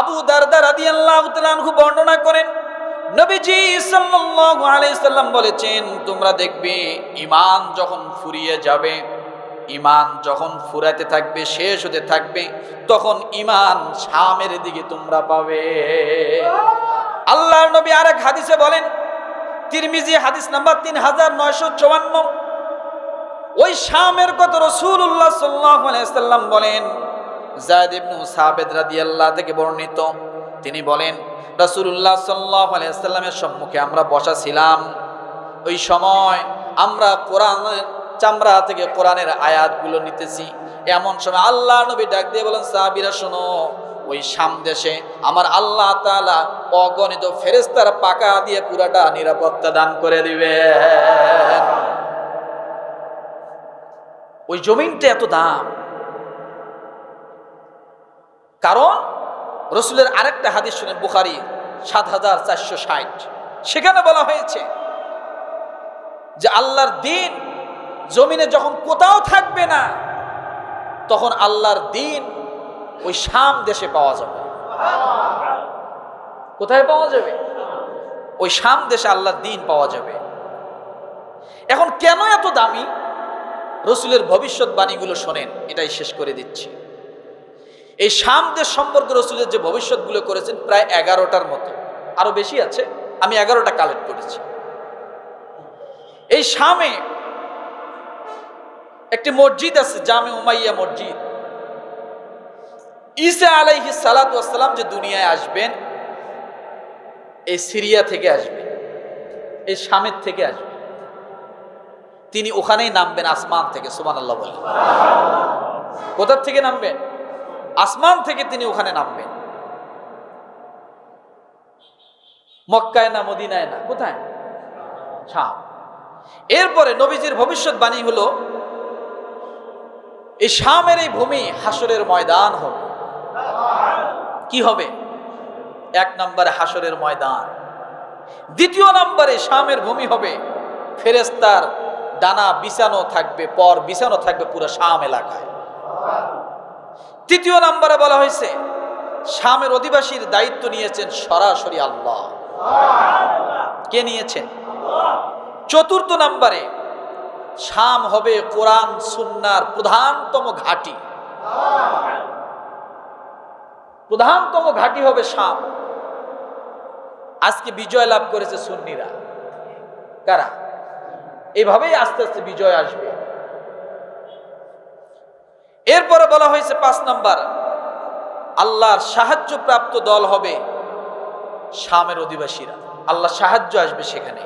আবু দারদা রাদিয়াল্লাহু তাআলা আনহু বর্ণনা করেন, নবীজি সাল্লাম বলেছেন, তোমরা দেখবে ঈমান যখন ফুরিয়ে যাবে, ঈমান যখন ফুরাতে থাকবে, শেষ হতে থাকবে, তখন ঈমান শামের দিকে তোমরা পাবে। আল্লাহর নবী আরেক হাদিসে বলেন, তিরমিজি হাদিস নাম্বার তিন হাজার নয়শো চুয়ান্ন। ওই শামের কত রসুল্লাহ সাল্লাহ সাল্লাম বলেন জায়দ ইবনু সাবেদ রাদিয়াল্লাহ থেকে বর্ণিত। তিনি বলেন, রাসূলুল্লাহ সাল্লাল্লাহু আলাইহি সাল্লামের সম্মুখে আমরা বসা ছিলাম। ওই সময় আমরা কোরআনের চামড়া থেকে কোরআনের আয়াতগুলো নিতেছি। এমন সময় আল্লাহ নবী ডাক দিয়ে বলেন, সাহাবীরা, শোনো, ওই শাম দেশে আমার আল্লাহ তাআলা অগণিত ফেরেশতার পাকা দিয়ে পুরাটা নিরাপত্তা দান করে দিবেন। ওই জমিনটা এত দাম কারণ রসুলের আরেকটা হাদিস শুনেন বুখারি সাত হাজার চারশো ষাট। সেখানে বলা হয়েছে যে আল্লাহর দিন জমিনে যখন কোথাও থাকবে না, তখন আল্লাহর দিন ওই শাম দেশে পাওয়া যাবে। কোথায় পাওয়া যাবে? ওই শাম দেশে আল্লাহর দিন পাওয়া যাবে। এখন কেন এত দামি? রসুলের ভবিষ্যৎবাণীগুলো শোনেন, এটাই শেষ করে দিচ্ছি। এই শাম দেশ সম্পর্কে রসুলের যে ভবিষ্যৎগুলো করেছেন প্রায় এগারোটার মতো। আরও বেশি আছে? আমি এগারোটা কালেক্ট করেছি। এই শামে একটি মসজিদ আছে, জামে উমাইয়া মসজিদ। ঈসা আলাইহি সালাতাম যে দুনিয়ায় আসবেন, এই সিরিয়া থেকে আসবেন এই শামের থেকে আসবেন তিনি ওখানেই নামবেন আসমান থেকে সুমান আল্লাহ বলে। কোথার থেকে নামবেন? আসমান থেকে তিনি ওখানে নামবেন। মক্কায় না মদিনায় না, কোথায়? শাম এরপরে নবীজির ভবিষ্যৎবাণী হলো, এই শামের এই ভূমি হাসরের ময়দান হবে। কি হবে? এক নম্বরে হাসরের ময়দান। দ্বিতীয় নম্বরে শামের ভূমি হবে ফেরেস্তার ডানা বিছানো থাকবে, পর বিছানো থাকবে পুরো শাম এলাকায়। তৃতীয় নম্বরে বলা হয়েছে শামের অধিবাসীর দায়িত্ব নিয়েছেন সরাসরি আল্লাহ। কে নিয়েছেন? চতুর্থ নম্বরে শাম হবে কোরআন, সুন্নার প্রধানতম ঘাটি। প্রধানতম ঘাটি হবে শাম আজকে বিজয় লাভ করেছে সুন্নিরা। কারা? এভাবেই আস্তে আস্তে বিজয় আসবে। এরপরে বলা হয়েছে পাঁচ নাম্বার, আল্লাহর সাহায্য প্রাপ্ত দল হবে শামের অধিবাসীরা। আল্লাহ সাহায্য আসবে সেখানে।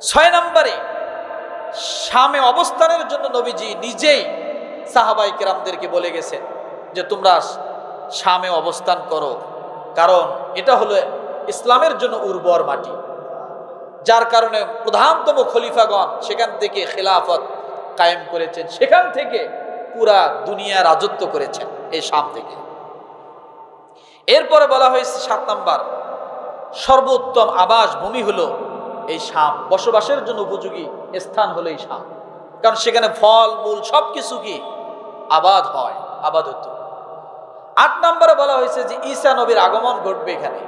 ছয় নম্বরে, শামে অবস্থানের জন্য নবীজি নিজেই সাহাবাই কেরামদেরকে বলে গেছেন যে, তোমরা শামে অবস্থান করো। কারণ এটা হলো ইসলামের জন্য উর্বর মাটি। যার কারণে প্রধানতম খলিফাগণ সেখান থেকে খেলাফত কায়েম করেছেন। সেখান থেকে পুরা দুনিয়া রাজত্ব করেছেন এই শাম থেকে। এরপরে বলা হয়েছে সাত নাম্বার, সর্বোত্তম আবাস ভূমি হলো এই শাম। বসবাসের জন্য উপযোগী স্থান হলো এই শাম। কারণ সেখানে ফল, মূল সব কিছু কি? আবাদ হয় আবাদ হতো আট নম্বরে বলা হয়েছে যে ঈসা নবীর আগমন ঘটবে এখানে।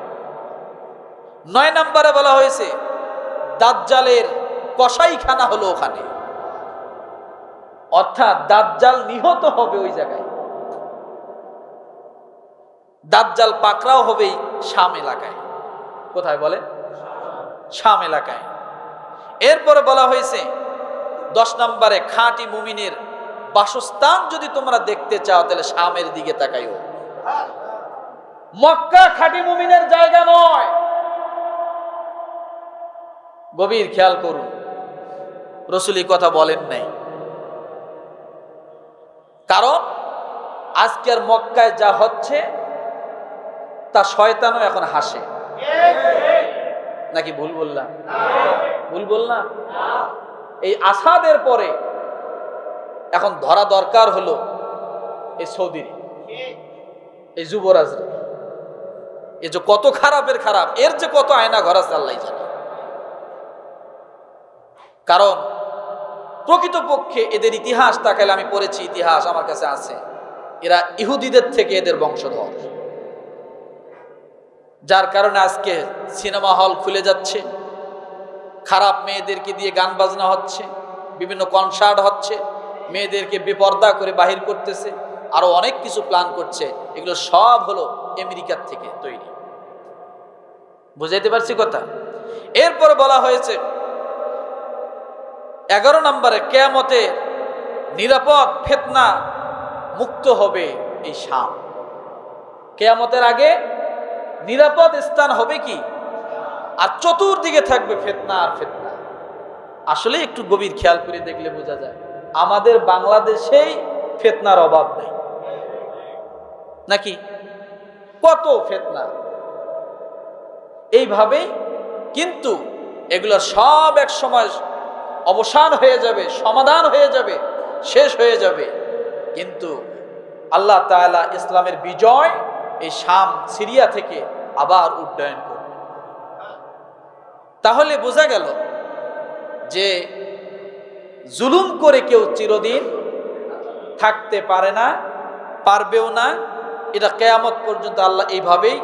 নয় নম্বরে বলা হয়েছে, দাজ্জালের কসাইখানা হলো ওখানে। অর্থাৎ দাজ্জাল নিহত হবে ওই জায়গায়। দাজ্জাল পাকড়াও হবে শাম এলাকায়। কোথায় বলে? শাম এলাকায়। এরপরে বলা হয়েছে, দশ নম্বরে খাঁটি মুমিনের বাসস্থান যদি তোমরা দেখতে চাও, তাহলে শামের দিকে তাকাইও। মক্কা খাঁটি মুমিনের জায়গা নয়। গভীর খেয়াল করুন। রসুলি কথা বলেন নাই। কারণ আজকের মক্কায় যা হচ্ছে, তা শয়তানও এখন হাসে। নাকি ভুল বললাম? ভুল বললাম? এই আসাদের পরে এখন ধরা দরকার হলো এই সৌদির, এই যুবরাজ এ যে কত খারাপের খারাপ, এর যে কত আয়না ঘর আল্লাহ জানে। কারণ প্রকৃতপক্ষে এদের ইতিহাস তাকালে আমি পড়েছি, ইতিহাস আমার কাছে আছে। এরা ইহুদিদের থেকে এদের বংশধর। যার কারণে আজকে সিনেমা হল খুলে যাচ্ছে, খারাপ মেয়েদেরকে দিয়ে গান বাজনা হচ্ছে, বিভিন্ন কনসার্ট হচ্ছে, মেয়েদেরকে বেপর্দা করে বাহির করতেছে, আরও অনেক কিছু প্ল্যান করছে। এগুলো সব হলো আমেরিকার থেকে তৈরি। বুঝাইতে পারছি কথা? এরপর বলা হয়েছে এগারো নম্বরে কেয়ামতে নিরাপদ ফেতনা মুক্ত হবে এই শাম কেয়ামতের আগে নিরাপদ স্থান হবে কি? আর চতুর্দিকে থাকবে ফেতনা আর ফেতনা। আসলে একটু গভীর খেয়াল করে দেখলে বোঝা যায়, আমাদের বাংলাদেশেই ফেতনার অভাব নেই। নাকি? কত ফেতনা। এইভাবেই কিন্তু এগুলো সব এক সময় অবসান হয়ে যাবে, সমাধান হয়ে যাবে, শেষ হয়ে যাবে। কিন্তু আল্লাহ তাআলা ইসলামের বিজয় এই শাম সিরিয়া থেকে আবার উড্ডয়ন করবে। তাহলে বোঝা গেল যে জুলুম করে কেউ চিরদিন থাকতে পারে না, পারবেও না। এটা কেয়ামত পর্যন্ত আল্লাহ এইভাবেই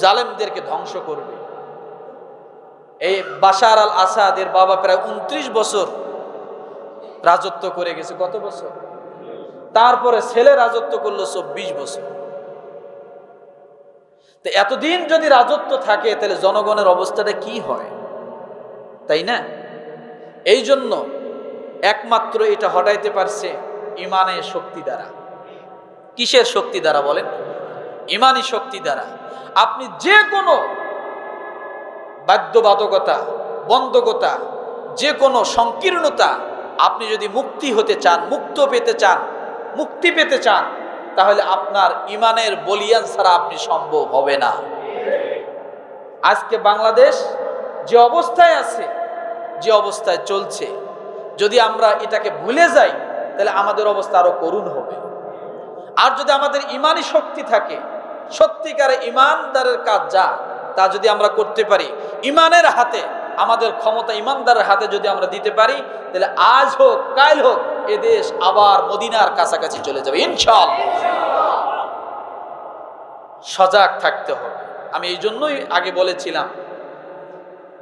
জালেমদেরকে ধ্বংস করবে। এই বাশার আল আসাদের বাবা প্রায় উনত্রিশ বছর রাজত্ব করে গেছে। কত বছর? তারপরে ছেলে রাজত্ব করল চব্বিশ বছর। তো এতদিন যদি রাজত্ব থাকে, তাহলে জনগণের অবস্থাটা কি হয়? তাই না? এই জন্য একমাত্র এটা হটাইতে পারছে ইমানের শক্তি দ্বারা। কিসের শক্তি দ্বারা বলেন? ইমানি শক্তি দ্বারা। আপনি যে কোনো বাধ্যবাধকতা, বন্ধকতা যে কোনো সংকীর্ণতা, আপনি যদি মুক্তি হতে চান, মুক্ত পেতে চান, মুক্তি পেতে চান, তাহলে আপনার ইমানের বলিয়ান ছাড়া আপনি সম্ভব হবে না। আজকে বাংলাদেশ যে অবস্থায় আছে, যে অবস্থায় চলছে, যদি আমরা এটাকে ভুলে যাই, তাহলে আমাদের অবস্থা আরও করুণ হবে। আর যদি আমাদের ইমানই শক্তি থাকে, সত্যিকারে ইমানদারের কাজ যা তা যদি আমরা করতে পারি, ইমানের হাতে, আমাদের ক্ষমতা ইমানদারের হাতে যদি আমরা দিতে পারি, তাহলে আজ হোক, কাল হোক, এ দেশ আবার মদিনার কাছাকাছি চলে যাবে ইনশাল সজাগ থাকতে হবে। আমি এই জন্যই আগে বলেছিলাম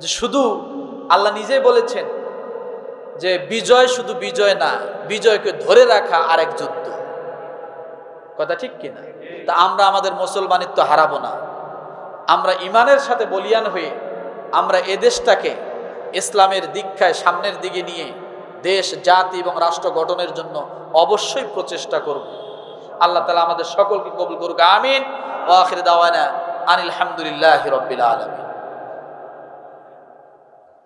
যে শুধু আল্লাহ নিজেই বলেছেন যে বিজয় শুধু বিজয় না, বিজয়কে ধরে রাখা আরেক যুদ্ধ। কথা ঠিক কিনা? তা আমরা আমাদের মুসলমানিত্ব হারাবো না। আমরা ইমানের সাথে বলিয়ান হয়ে আমরা এদেশটাকে দেশটাকে ইসলামের দীক্ষায় সামনের দিকে নিয়ে দেশ, জাতি এবং রাষ্ট্র গঠনের জন্য অবশ্যই প্রচেষ্টা করব। আল্লাহ তালা আমাদের সকলকে কবুল করুক, আমিন। ও আখির দাওয়ানা আনিল হামদুলিল্লাহ রবিল আলমিন।